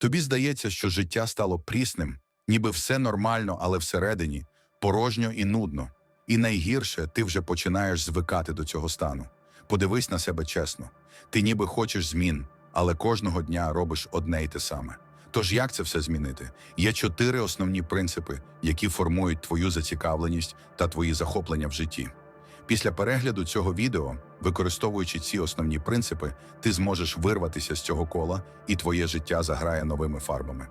Тобі здається, що життя стало прісним, ніби все нормально, але всередині порожньо і нудно. І найгірше, ти вже починаєш звикати до цього стану. Подивись на себе чесно. Ти ніби хочеш змін, але кожного дня робиш одне й те саме. Тож як це все змінити? Є чотири основні принципи, які формують твою зацікавленість та твої захоплення в житті. Після перегляду цього відео, використовуючи ці основні принципи, ти зможеш вирватися з цього кола, і твоє життя заграє новими фарбами.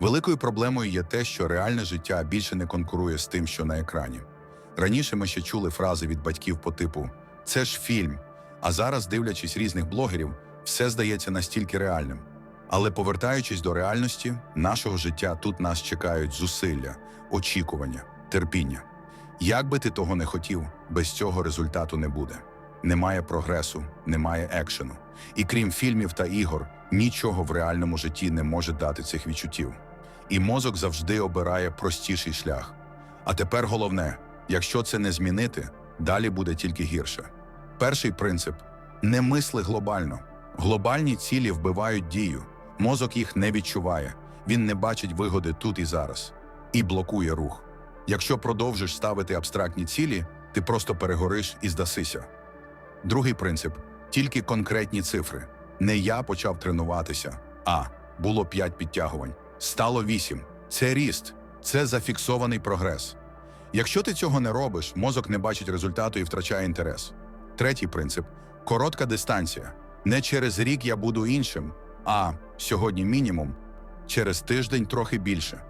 Великою проблемою є те, що реальне життя більше не конкурує з тим, що на екрані. Раніше ми ще чули фрази від батьків по типу Це ж фільм. А зараз, дивлячись різних блогерів, все здається настільки реальним. Але повертаючись до реальності, нашого життя тут нас чекають зусилля, очікування, терпіння. Як би ти того не хотів, без цього результату не буде. Немає прогресу, немає екшену. І крім фільмів та ігор, нічого в реальному житті не може дати цих відчуттів. І мозок завжди обирає простіший шлях. А тепер головне, якщо це не змінити, далі буде тільки гірше. Перший принцип не мисли глобально. Глобальні цілі вбивають дію. Мозок їх не відчуває, він не бачить вигоди тут і зараз і блокує рух. Якщо продовжиш ставити абстрактні цілі, ти просто перегориш і здасися. Другий принцип тільки конкретні цифри. Не я почав тренуватися, а було 5 підтягувань, стало 8. Це ріст, це зафіксований прогрес. Якщо ти цього не робиш, мозок не бачить результату і втрачає інтерес. Третій принцип коротка дистанція. Не через рік я буду іншим, а сьогодні мінімум, через тиждень трохи більше.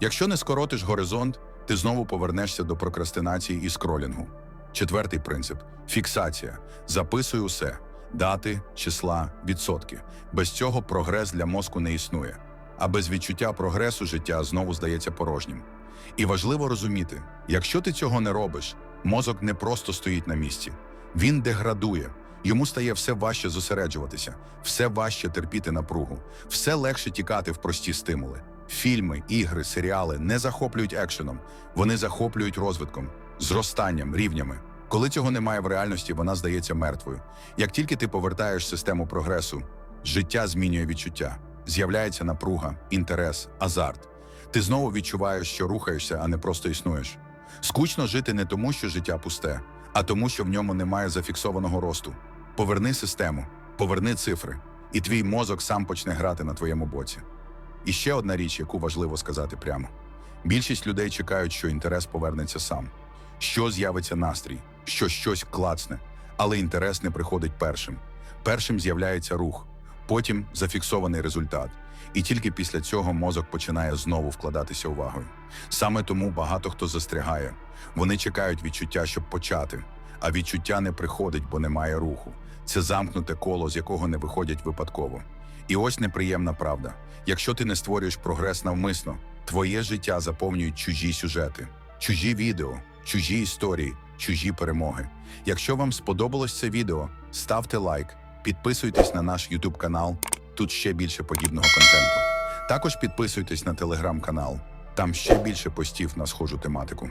Якщо не скоротиш горизонт, ти знову повернешся до прокрастинації і скролінгу. Четвертий принцип фіксація. Записуй усе: дати, числа, відсотки. Без цього прогрес для мозку не існує. А без відчуття прогресу життя знову здається порожнім. І важливо розуміти, якщо ти цього не робиш, мозок не просто стоїть на місці, він деградує. Йому стає все важче зосереджуватися, все важче терпіти напругу, все легше тікати в прості стимули. Фільми, ігри, серіали не захоплюють екшеном, вони захоплюють розвитком, зростанням, рівнями. Коли цього немає в реальності, вона здається мертвою. Як тільки ти повертаєш систему прогресу, життя змінює відчуття, з'являється напруга, інтерес, азарт. Ти знову відчуваєш, що рухаєшся, а не просто існуєш. Скучно жити не тому, що життя пусте, а тому, що в ньому немає зафіксованого росту. Поверни систему, поверни цифри, і твій мозок сам почне грати на твоєму боці. І ще одна річ, яку важливо сказати прямо: більшість людей чекають, що інтерес повернеться сам, що з'явиться настрій, що щось клацне, але інтерес не приходить першим. Першим з'являється рух, потім зафіксований результат. І тільки після цього мозок починає знову вкладатися увагою. Саме тому багато хто застрягає. Вони чекають відчуття, щоб почати, а відчуття не приходить, бо немає руху. Це замкнуте коло, з якого не виходять випадково. І ось неприємна правда: якщо ти не створюєш прогрес навмисно, твоє життя заповнюють чужі сюжети, чужі відео, чужі історії, чужі перемоги. Якщо вам сподобалось це відео, ставте лайк, підписуйтесь на наш YouTube канал. Тут ще більше подібного контенту. Також підписуйтесь на телеграм-канал. Там ще більше постів на схожу тематику.